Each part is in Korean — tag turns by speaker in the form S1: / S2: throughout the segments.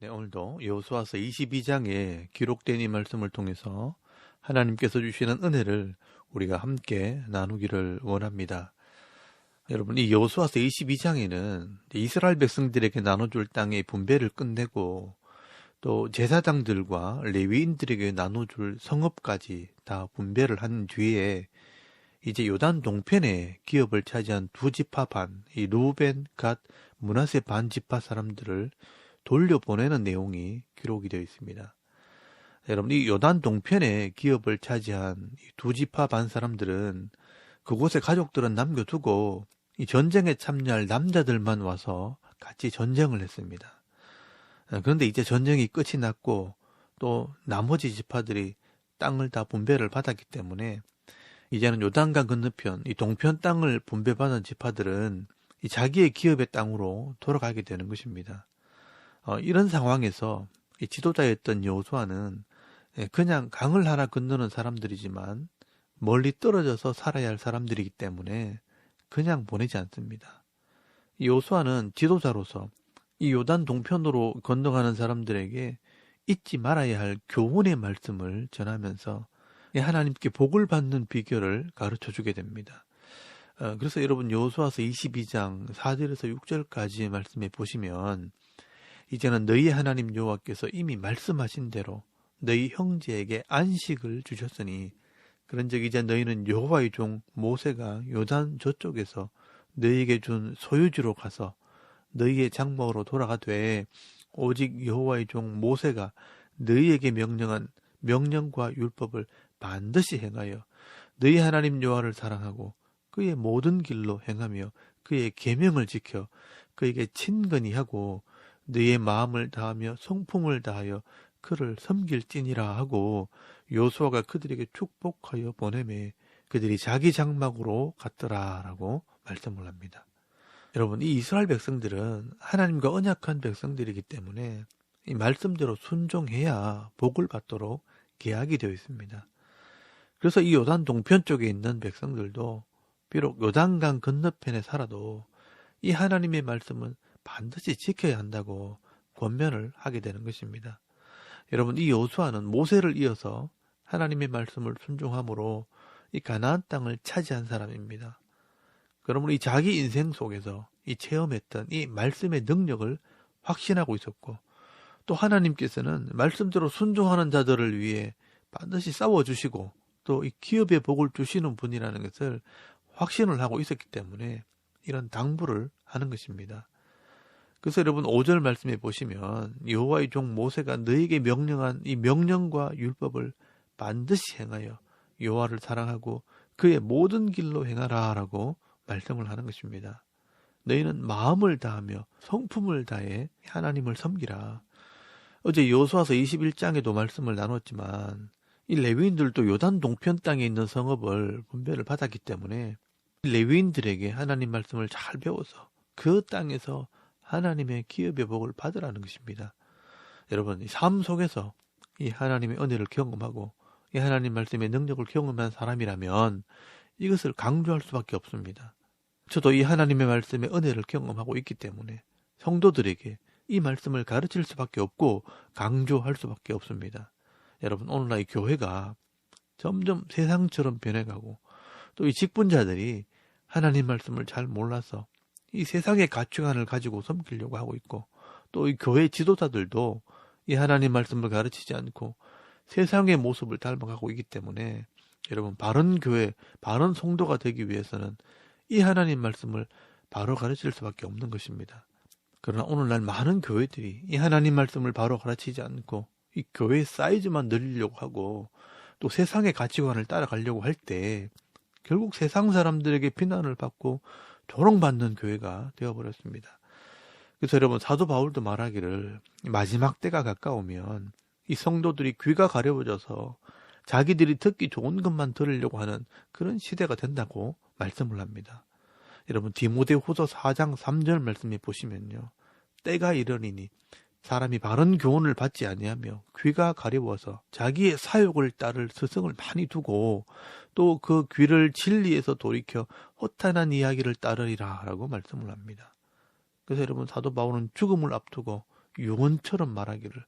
S1: 네, 오늘도 여호수아서 22장에 기록된 이 말씀을 통해서 하나님께서 주시는 은혜를 우리가 함께 나누기를 원합니다. 여러분, 이 여호수아서 22장에는 이스라엘 백성들에게 나눠줄 땅의 분배를 끝내고 또 제사장들과 레위인들에게 나눠줄 성읍까지 다 분배를 한 뒤에 이제 요단 동편에 기업을 차지한 두 지파 반, 이 루벤, 갓, 문하세 반 지파 사람들을 돌려보내는 내용이 기록이 되어 있습니다. 여러분, 이 요단 동편에 기업을 차지한 두 지파 반 사람들은 그곳에 가족들은 남겨두고 이 전쟁에 참여할 남자들만 와서 같이 전쟁을 했습니다. 그런데 이제 전쟁이 끝이 났고 또 나머지 지파들이 땅을 다 분배를 받았기 때문에 이제는 요단강 건너편 이 동편 땅을 분배받은 지파들은 이 자기의 기업의 땅으로 돌아가게 되는 것입니다. 어, 이런 상황에서 이 지도자였던 여호수아는 예, 그냥 강을 하나 건너는 사람들이지만 멀리 떨어져서 살아야 할 사람들이기 때문에 그냥 보내지 않습니다. 여호수아는 지도자로서 이 요단 동편으로 건너가는 사람들에게 잊지 말아야 할 교훈의 말씀을 전하면서 하나님께 복을 받는 비결을 가르쳐 주게 됩니다. 어, 그래서 여러분 여호수아서 22장 4절에서 6절까지 말씀해 보시면 이제는 너희 하나님 여호와께서 이미 말씀하신 대로 너희 형제에게 안식을 주셨으니 그런즉 이제 너희는 여호와의 종 모세가 요단 저쪽에서 너희에게 준 소유지로 가서 너희의 장막으로 돌아가되 오직 여호와의 종 모세가 너희에게 명령한 명령과 율법을 반드시 행하여 너희 하나님 여호와를 사랑하고 그의 모든 길로 행하며 그의 계명을 지켜 그에게 친근히 하고 너희의 마음을 다하며 성품을 다하여 그를 섬길지니라 하고 요수아가 그들에게 축복하여 보내매 그들이 자기 장막으로 갔더라라고 말씀을 합니다. 여러분 이 이스라엘 백성들은 하나님과 언약한 백성들이기 때문에 이 말씀대로 순종해야 복을 받도록 계약이 되어 있습니다. 그래서 이 요단 동편 쪽에 있는 백성들도 비록 요단강 건너편에 살아도 이 하나님의 말씀은 반드시 지켜야 한다고 권면을 하게 되는 것입니다. 여러분 이 여호수아는 모세를 이어서 하나님의 말씀을 순종함으로 이 가나안 땅을 차지한 사람입니다. 그러므로 이 자기 인생 속에서 이 체험했던 이 말씀의 능력을 확신하고 있었고 또 하나님께서는 말씀대로 순종하는 자들을 위해 반드시 싸워주시고 또 이 기업의 복을 주시는 분이라는 것을 확신을 하고 있었기 때문에 이런 당부를 하는 것입니다. 그래서 여러분 5절 말씀에 보시면 여호와의 종 모세가 너에게 명령한 이 명령과 율법을 반드시 행하여 여호와를 사랑하고 그의 모든 길로 행하라라고 말씀을 하는 것입니다. 너희는 마음을 다하며 성품을 다해 하나님을 섬기라. 어제 여호수아서 21장에도 말씀을 나눴지만 이 레위인들도 요단 동편 땅에 있는 성읍을 분배를 받았기 때문에 레위인들에게 하나님 말씀을 잘 배워서 그 땅에서 하나님의 기업의 복을 받으라는 것입니다. 여러분, 삶 속에서 이 하나님의 은혜를 경험하고 이 하나님 말씀의 능력을 경험한 사람이라면 이것을 강조할 수밖에 없습니다. 저도 이 하나님의 말씀의 은혜를 경험하고 있기 때문에 성도들에게 이 말씀을 가르칠 수밖에 없고 강조할 수밖에 없습니다. 여러분, 오늘날 이 교회가 점점 세상처럼 변해가고 또 이 직분자들이 하나님 말씀을 잘 몰라서 이 세상의 가치관을 가지고 섬기려고 하고 있고 또 이 교회 지도자들도 이 하나님 말씀을 가르치지 않고 세상의 모습을 닮아가고 있기 때문에 여러분 바른 교회, 바른 성도가 되기 위해서는 이 하나님 말씀을 바로 가르칠 수밖에 없는 것입니다. 그러나 오늘날 많은 교회들이 이 하나님 말씀을 바로 가르치지 않고 이 교회의 사이즈만 늘리려고 하고 또 세상의 가치관을 따라가려고 할 때 결국 세상 사람들에게 비난을 받고 조롱받는 교회가 되어버렸습니다. 그래서 여러분 사도 바울도 말하기를 마지막 때가 가까우면 이 성도들이 귀가 가려워져서 자기들이 듣기 좋은 것만 들으려고 하는 그런 시대가 된다고 말씀을 합니다. 여러분 디모데 후서 4장 3절 말씀에 보시면요. 때가 이르리니 사람이 바른 교훈을 받지 아니하며 귀가 가리워서 자기의 사욕을 따를 스승을 많이 두고 또 그 귀를 진리에서 돌이켜 허탄한 이야기를 따르리라라고 말씀을 합니다. 그래서 여러분 사도 바울은 죽음을 앞두고 유언처럼 말하기를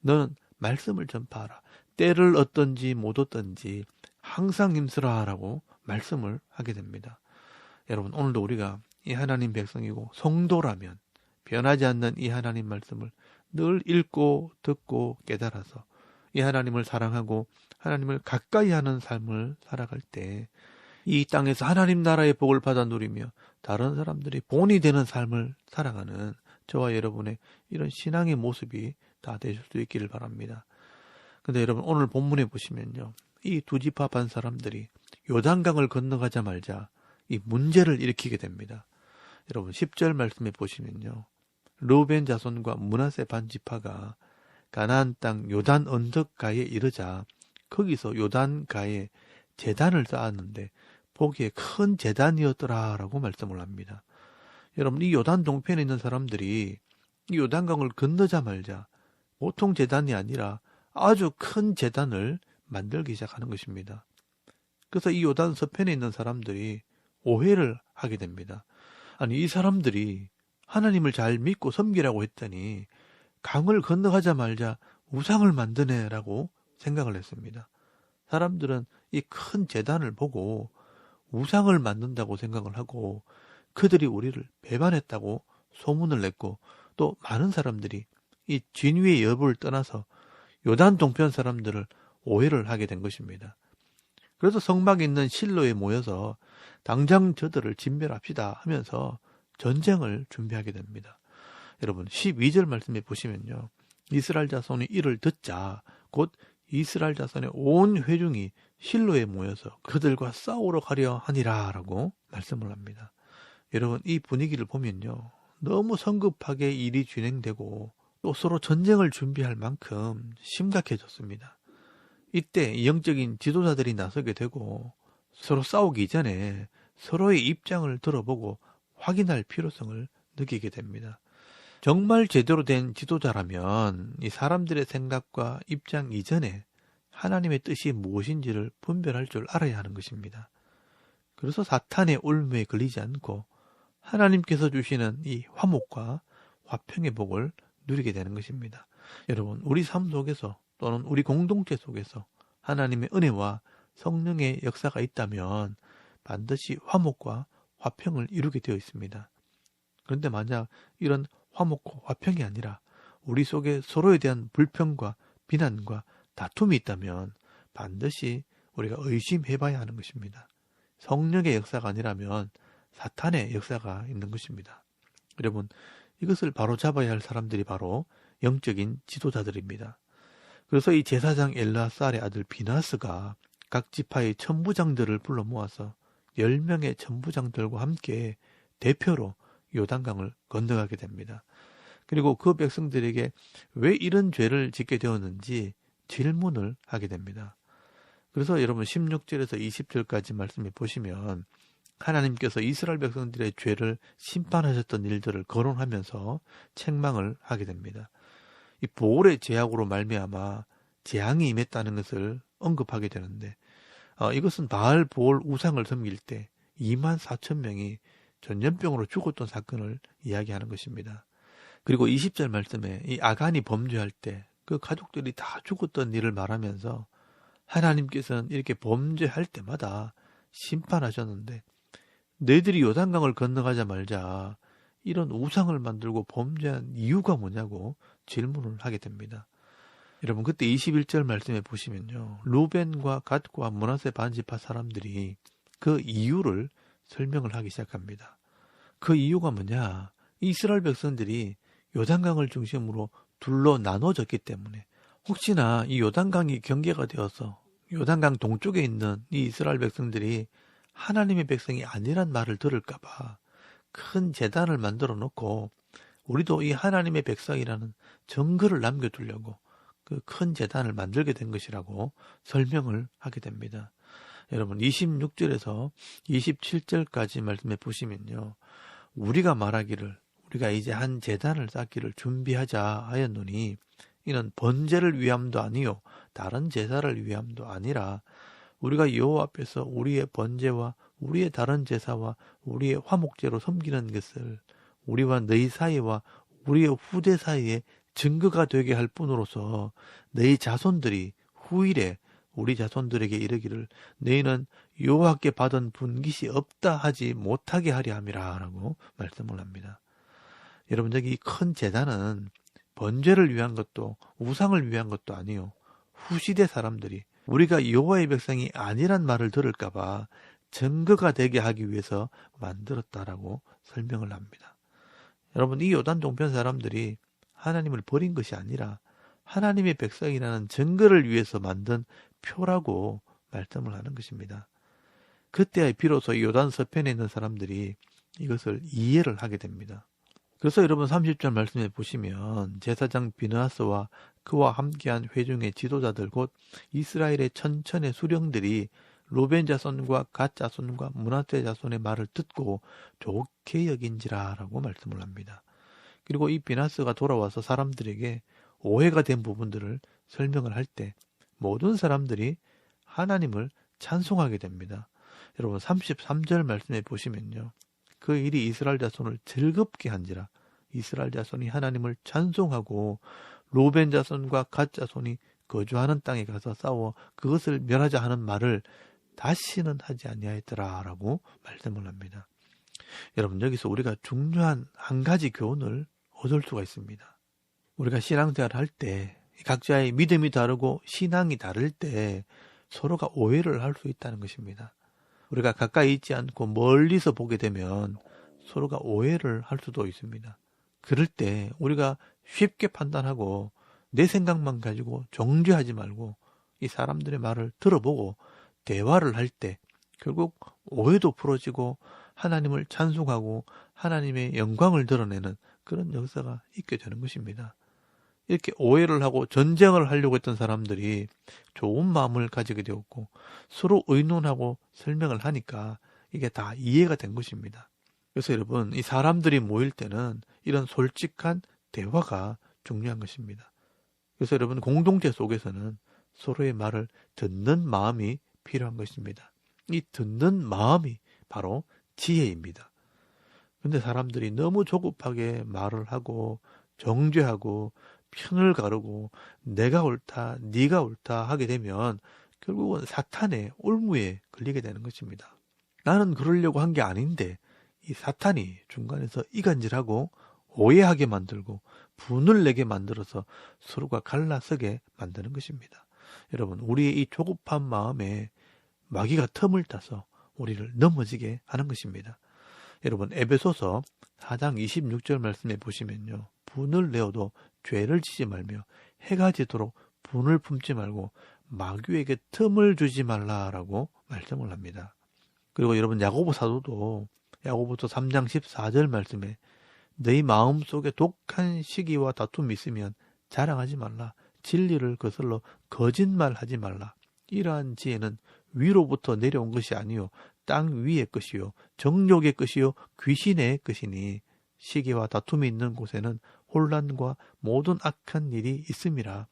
S1: 너는 말씀을 전파하라. 때를 얻든지 못 얻든지 항상 힘쓰라라고 말씀을 하게 됩니다. 여러분 오늘도 우리가 이 하나님 백성이고 성도라면 변하지 않는 이 하나님 말씀을 늘 읽고 듣고 깨달아서 이 하나님을 사랑하고 하나님을 가까이 하는 삶을 살아갈 때 이 땅에서 하나님 나라의 복을 받아 누리며 다른 사람들이 본이 되는 삶을 살아가는 저와 여러분의 이런 신앙의 모습이 다 되실 수 있기를 바랍니다. 근데 여러분 오늘 본문에 보시면요. 이 두 집합한 사람들이 요단강을 건너가자 말자 이 문제를 일으키게 됩니다. 여러분 10절 말씀에 보시면요. 루벤 자손과 문하세 반지파가 가나안 땅 요단 언덕가에 이르자 거기서 요단가에 재단을 쌓았는데 보기에 큰 재단이었더라라고 말씀을 합니다. 여러분 이 요단 동편에 있는 사람들이 이 요단강을 건너자 말자 보통 재단이 아니라 아주 큰 재단을 만들기 시작하는 것입니다. 그래서 이 요단 서편에 있는 사람들이 오해를 하게 됩니다. 아니 이 사람들이 하나님을 잘 믿고 섬기라고 했더니 강을 건너가자 말자 우상을 만드네라고 생각을 했습니다. 사람들은 이 큰 재단을 보고 우상을 만든다고 생각을 하고 그들이 우리를 배반했다고 소문을 냈고 또 많은 사람들이 이 진위의 여부를 떠나서 요단 동편 사람들을 오해를 하게 된 것입니다. 그래서 성막에 있는 실로에 모여서 당장 저들을 진멸합시다 하면서 전쟁을 준비하게 됩니다. 여러분 12절 말씀에 보시면요. 이스라엘 자손이 이를 듣자 곧 이스라엘 자손의 온 회중이 실로에 모여서 그들과 싸우러 가려 하니라라고 말씀을 합니다. 여러분 이 분위기를 보면요. 너무 성급하게 일이 진행되고 또 서로 전쟁을 준비할 만큼 심각해졌습니다. 이때 영적인 지도자들이 나서게 되고 서로 싸우기 전에 서로의 입장을 들어보고 확인할 필요성을 느끼게 됩니다. 정말 제대로 된 지도자라면 이 사람들의 생각과 입장 이전에 하나님의 뜻이 무엇인지를 분별할 줄 알아야 하는 것입니다. 그래서 사탄의 올무에 걸리지 않고 하나님께서 주시는 이 화목과 화평의 복을 누리게 되는 것입니다. 여러분, 우리 삶 속에서 또는 우리 공동체 속에서 하나님의 은혜와 성령의 역사가 있다면 반드시 화목과 화평을 이루게 되어 있습니다. 그런데 만약 이런 화목과 화평이 아니라 우리 속에 서로에 대한 불평과 비난과 다툼이 있다면 반드시 우리가 의심해 봐야 하는 것입니다. 성령의 역사가 아니라면 사탄의 역사가 있는 것입니다. 여러분, 이것을 바로 잡아야 할 사람들이 바로 영적인 지도자들입니다. 그래서 이 제사장 엘라살의 아들 비나스가 각 지파의 천부장들을 불러 모아서 10명의 천부장들과 함께 대표로 요단강을 건너가게 됩니다. 그리고 그 백성들에게 왜 이런 죄를 짓게 되었는지 질문을 하게 됩니다. 그래서 여러분 16절에서 20절까지 말씀해 보시면 하나님께서 이스라엘 백성들의 죄를 심판하셨던 일들을 거론하면서 책망을 하게 됩니다. 이 보울의 제약으로 말미암아 재앙이 임했다는 것을 언급하게 되는데 어, 이것은 바알 보올 우상을 섬길 때 2만 4천 명이 전염병으로 죽었던 사건을 이야기하는 것입니다. 그리고 20절 말씀에 이 아간이 범죄할 때 그 가족들이 다 죽었던 일을 말하면서 하나님께서는 이렇게 범죄할 때마다 심판하셨는데 너희들이 요단강을 건너가자 말자 이런 우상을 만들고 범죄한 이유가 뭐냐고 질문을 하게 됩니다. 여러분 그때 21절 말씀에 보시면요. 루벤과 갓과 문하세 반지파 사람들이 그 이유를 설명을 하기 시작합니다. 그 이유가 뭐냐? 이스라엘 백성들이 요단강을 중심으로 둘로 나눠졌기 때문에 혹시나 이 요단강이 경계가 되어서 요단강 동쪽에 있는 이 이스라엘 백성들이 하나님의 백성이 아니란 말을 들을까봐 큰 재단을 만들어 놓고 우리도 이 하나님의 백성이라는 증거를 남겨두려고 그 큰 재단을 만들게 된 것이라고 설명을 하게 됩니다. 여러분 26절에서 27절까지 말씀해 보시면요. 우리가 말하기를 우리가 이제 한 재단을 쌓기를 준비하자 하였노니 이는 번제를 위함도 아니요 다른 제사를 위함도 아니라 우리가 여호와 앞에서 우리의 번제와 우리의 다른 제사와 우리의 화목제로 섬기는 것을 우리와 너희 사이와 우리의 후대 사이에 증거가 되게 할 뿐으로서 너희 자손들이 후일에 우리 자손들에게 이르기를 너희는 여호와께 받은 분깃이 없다 하지 못하게 하려 함이라라고 말씀을 합니다. 여러분 여기 큰 재단은 번제를 위한 것도 우상을 위한 것도 아니요 후시대 사람들이 우리가 여호와의 백성이 아니란 말을 들을까봐 증거가 되게 하기 위해서 만들었다라고 설명을 합니다. 여러분 이 요단 동편 사람들이 하나님을 버린 것이 아니라 하나님의 백성이라는 증거를 위해서 만든 표라고 말씀을 하는 것입니다. 그때 비로소 요단 서편에 있는 사람들이 이것을 이해를 하게 됩니다. 그래서 여러분 30절 말씀에 보시면 제사장 비느하스와 그와 함께한 회중의 지도자들 곧 이스라엘의 천천의 수령들이 로벤 자손과 갓 자손과 문하세 자손의 말을 듣고 좋게 여긴지라라고 말씀을 합니다. 그리고 이 비나스가 돌아와서 사람들에게 오해가 된 부분들을 설명을 할 때 모든 사람들이 하나님을 찬송하게 됩니다. 여러분 33절 말씀에 보시면요. 그 일이 이스라엘 자손을 즐겁게 한지라 이스라엘 자손이 하나님을 찬송하고 로벤 자손과 갓 자손이 거주하는 땅에 가서 싸워 그것을 멸하자 하는 말을 다시는 하지 아니하였더라라고 말씀을 합니다. 여러분 여기서 우리가 중요한 한 가지 교훈을 얻을 수가 있습니다. 우리가 신앙생활 할 때 각자의 믿음이 다르고 신앙이 다를 때 서로가 오해를 할 수 있다는 것입니다. 우리가 가까이 있지 않고 멀리서 보게 되면 서로가 오해를 할 수도 있습니다. 그럴 때 우리가 쉽게 판단하고 내 생각만 가지고 정죄하지 말고 이 사람들의 말을 들어보고 대화를 할 때 결국 오해도 풀어지고 하나님을 찬송하고 하나님의 영광을 드러내는 그런 역사가 있게 되는 것입니다. 이렇게 오해를 하고 전쟁을 하려고 했던 사람들이 좋은 마음을 가지게 되었고 서로 의논하고 설명을 하니까 이게 다 이해가 된 것입니다. 그래서 여러분 이 사람들이 모일 때는 이런 솔직한 대화가 중요한 것입니다. 그래서 여러분 공동체 속에서는 서로의 말을 듣는 마음이 필요한 것입니다. 이 듣는 마음이 바로 지혜입니다. 근데 사람들이 너무 조급하게 말을 하고 정죄하고 편을 가르고 내가 옳다, 네가 옳다 하게 되면 결국은 사탄의 올무에 걸리게 되는 것입니다. 나는 그러려고 한 게 아닌데 이 사탄이 중간에서 이간질하고 오해하게 만들고 분을 내게 만들어서 서로가 갈라서게 만드는 것입니다. 여러분, 우리의 이 조급한 마음에 마귀가 틈을 타서 우리를 넘어지게 하는 것입니다. 여러분 에베소서 4장 26절 말씀에 보시면요. 분을 내어도 죄를 지지 말며 해가 지도록 분을 품지 말고 마귀에게 틈을 주지 말라라고 말씀을 합니다. 그리고 여러분 야고보 사도도 야고보서 3장 14절 말씀에 너희 마음 속에 독한 시기와 다툼이 있으면 자랑하지 말라. 진리를 거슬러 거짓말하지 말라. 이러한 지혜는 위로부터 내려온 것이 아니요 땅 위의 것이요 정욕의 것이요 귀신의 것이니 시기와 다툼이 있는 곳에는 혼란과 모든 악한 일이 있음이라.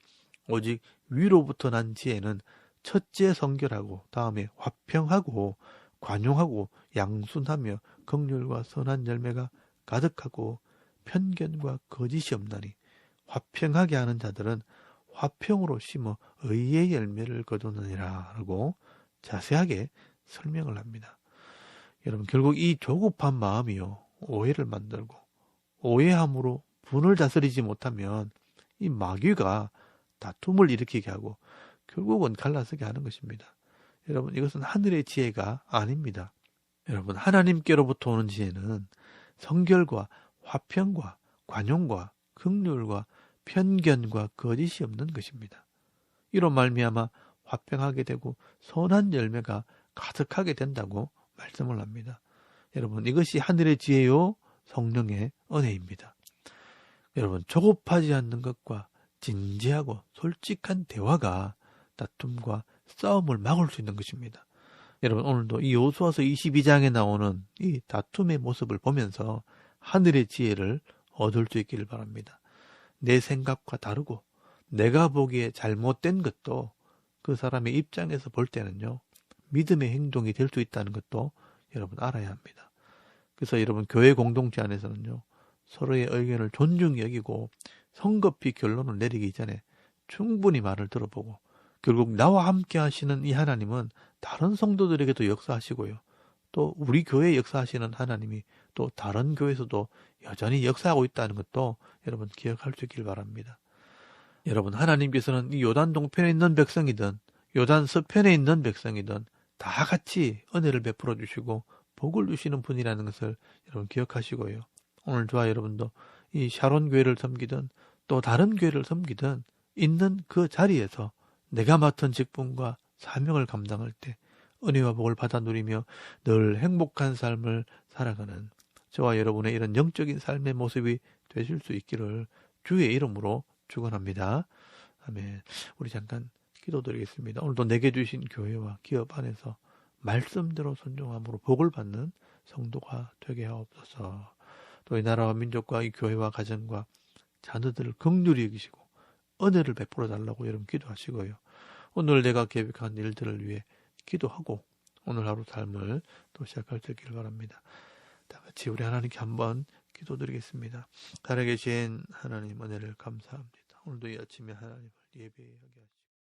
S1: 오직 위로부터 난 지혜는 첫째 성결하고 다음에 화평하고 관용하고 양순하며 긍휼과 선한 열매가 가득하고 편견과 거짓이 없나니 화평하게 하는 자들은 화평으로 심어 의의 열매를 거두느니라 하고 자세하게 설명을 합니다. 여러분 결국 이 조급한 마음이요 오해를 만들고 오해함으로 분을 다스리지 못하면 이 마귀가 다툼을 일으키게 하고 결국은 갈라서게 하는 것입니다. 여러분 이것은 하늘의 지혜가 아닙니다. 여러분 하나님께로부터 오는 지혜는 성결과 화평과 관용과 극률과 편견과 거짓이 없는 것입니다. 이로 말미암아 화평하게 되고 선한 열매가 가득하게 된다고 말씀을 합니다. 여러분 이것이 하늘의 지혜요 성령의 은혜입니다. 여러분 조급하지 않는 것과 진지하고 솔직한 대화가 다툼과 싸움을 막을 수 있는 것입니다. 여러분 오늘도 이 요수와서 22장에 나오는 이 다툼의 모습을 보면서 하늘의 지혜를 얻을 수 있기를 바랍니다. 내 생각과 다르고 내가 보기에 잘못된 것도 그 사람의 입장에서 볼 때는요. 믿음의 행동이 될 수 있다는 것도 여러분 알아야 합니다. 그래서 여러분 교회 공동체 안에서는요. 서로의 의견을 존중히 여기고 성급히 결론을 내리기 전에 충분히 말을 들어보고 결국 나와 함께 하시는 이 하나님은 다른 성도들에게도 역사하시고요. 또 우리 교회에 역사하시는 하나님이 또 다른 교회에서도 여전히 역사하고 있다는 것도 여러분 기억할 수 있길 바랍니다. 여러분 하나님께서는 이 요단 동편에 있는 백성이든 요단 서편에 있는 백성이든 다 같이 은혜를 베풀어 주시고 복을 주시는 분이라는 것을 여러분 기억하시고요. 오늘 저와 여러분도 이 샤론 교회를 섬기든 또 다른 교회를 섬기든 있는 그 자리에서 내가 맡은 직분과 사명을 감당할 때 은혜와 복을 받아 누리며 늘 행복한 삶을 살아가는 저와 여러분의 이런 영적인 삶의 모습이 되실 수 있기를 주의 이름으로 축원합니다. 아멘. 우리 잠깐 기도드리겠습니다. 오늘도 내게 주신 교회와 기업 안에서 말씀대로 순종함으로 복을 받는 성도가 되게 하옵소서. 또 이 나라와 민족과 이 교회와 가정과 자녀들을 극률히 여기시고 은혜를 베풀어 달라고 여러분 기도하시고요. 오늘 내가 계획한 일들을 위해 기도하고 오늘 하루 삶을 또 시작할 수 있기를 바랍니다. 다 같이 우리 하나님께 한번 기도드리겠습니다. 살아계신 하나님 은혜를 감사합니다. 오늘도 이 아침에 하나님을 예배하게 하시고